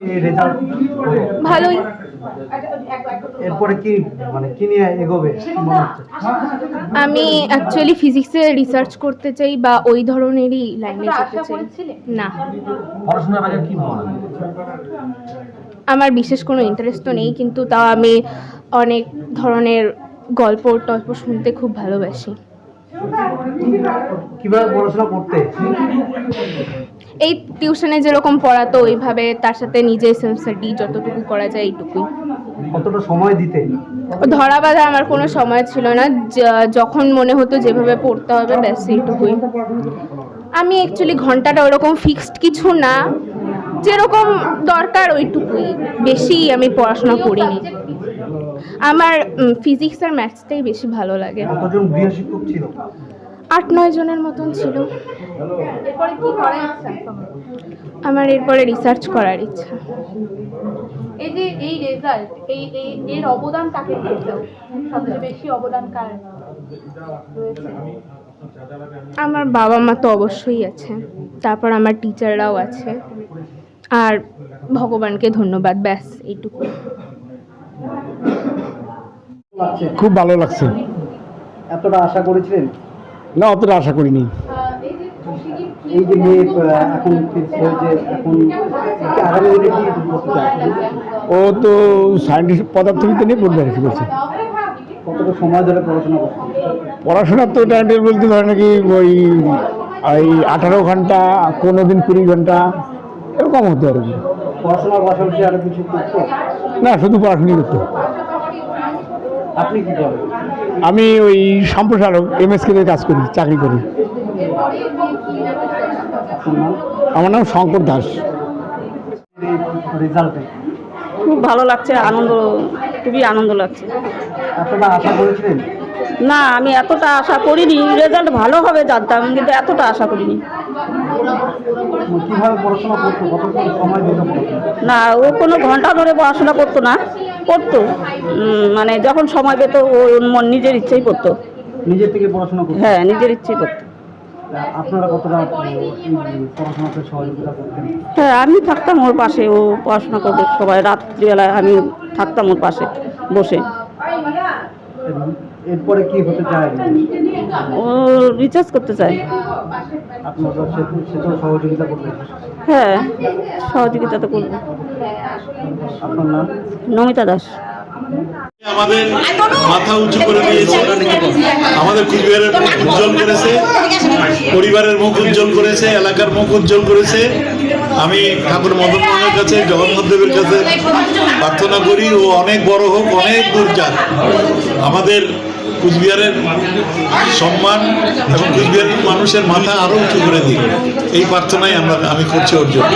এই রেজাল্ট ভালোই। এরপরে কি মানে কি নিয়ে এগোবে? কি হচ্ছে। আমি অ্যাকচুয়ালি ফিজিক্সে রিসার্চ করতে চাই বা ওই ধরনেরই লাইনে যেতে চাই। না। পড়াশোনার বাজার কি আমার বিশেষ কোনো ইন্টারেস্ট তো নেই কিন্তু তাও আমি অনেক ধরনের গল্প টল্প শুনতে খুব ভালোবাসি। কীভাবে পড়াশোনা করতে? এই টিউশনে যেরকম পড়াতো ওইভাবে তার সাথে নিজে সেলফ স্টাডি যতটুকু করা যায় এইটুকুই। কতটা সময় দিতে? ধরা বাঁধা আমার কোনো সময় ছিল না। যখন মনে হতো যেভাবে পড়তে হবে ব্যাস এইটুকুই। আমি অ্যাকচুয়ালি ঘন্টাটা ওরকম ফিক্সড কিছু না। যেরকম দরকার ওইটুকুই। বেশি আমি পড়াশোনা করিনি। আমার ফিজিক্স আর ম্যাথসটাই বেশি ভালো লাগে। ছিল? আট নয় জনের মতন ছিল। এরপরে কি করার আমার এরপরে রিসার্চ করার ইচ্ছা। এই যে এই রেজাল্ট এই এর অবদান কাকে সবচেয়ে বেশি অবদান কার আমার বাবা মা তো অবশ্যই আছে। তারপর আমার টিচাররাও আছে। আর ভগবানকে ধন্যবাদ ব্যাস এইটুকু। খুব ভালো লাগছে। এতটা আশা করেছিলেন? না অতটা আশা করিনি। এই যে মেয়ে এখন এখন ও তো সায়েন্টিস্ট পদার্থবিদ্যা নিয়ে পড়বে আর কি বলছে। কতটা সময় ধরে পড়াশোনা করছে? পড়াশোনার তো টাইম টেবিল বলতে ধরে নাকি ওই ওই আঠারো ঘণ্টা কোনো দিন কুড়ি ঘণ্টা এরকম হতো আর কি। পড়াশোনার পাশাপাশি আরও কিছু করতো না শুধু পড়াশোনাই করতো আপনি কি করেন? আমি ওই সম্প্রসারক এমএসকে কাজ করি চাকরি করি। আমার নাম শঙ্কর দাস। রেজাল্টে খুব ভালো লাগছে আনন্দ খুবই আনন্দ লাগছে। এতটা আশা করেছিলেন? না আমি এতটা আশা করিনি রেজাল্ট ভালো হবে জানতাম কিন্তু এতটা আশা করিনি। না ও কোনো ঘণ্টা ধরে পড়াশোনা করতো না। করতো মানে যখন সময় পেতো ও মন নিজের ইচ্ছেই করতো। নিজের থেকে পড়াশোনা করতো? হ্যাঁ নিজের ইচ্ছেই করতো। আপনারা কতটা পড়াশোনাতে সহযোগিতা করতেন? হ্যাঁ আমি থাকতাম ওর পাশে ও পড়াশোনা করতো সবাই রাত্রিবেলায় আমি থাকতাম ওর পাশে বসে। এরপরে কি হতে চায়? ও রিচার্জ করতে চায়। আপনারা সেটাও সহযোগিতা করবেন? হ্যাঁ সহযোগিতা তো করব। আপনার নাম? নমিতা দাস। আমাদের মাথা উঁচু করে দিয়েছে। আমাদের কুচবিহারের মুখ উজ্জ্বল করেছে। পরিবারের মুখ উজ্জ্বল করেছে এলাকার মুখ উজ্জ্বল করেছে। আমি ঠাকুর মদন মোহনের কাছে জগন্নাথদেবের কাছে প্রার্থনা করি ও অনেক বড় হোক, অনেক দূর যাক। আমাদের কুচবিহারের সম্মান এবং কুচবিহারের মানুষের মাথা আরও উঁচু করে দিই এই প্রার্থনাই আমরা, আমি করছি ওর জন্য।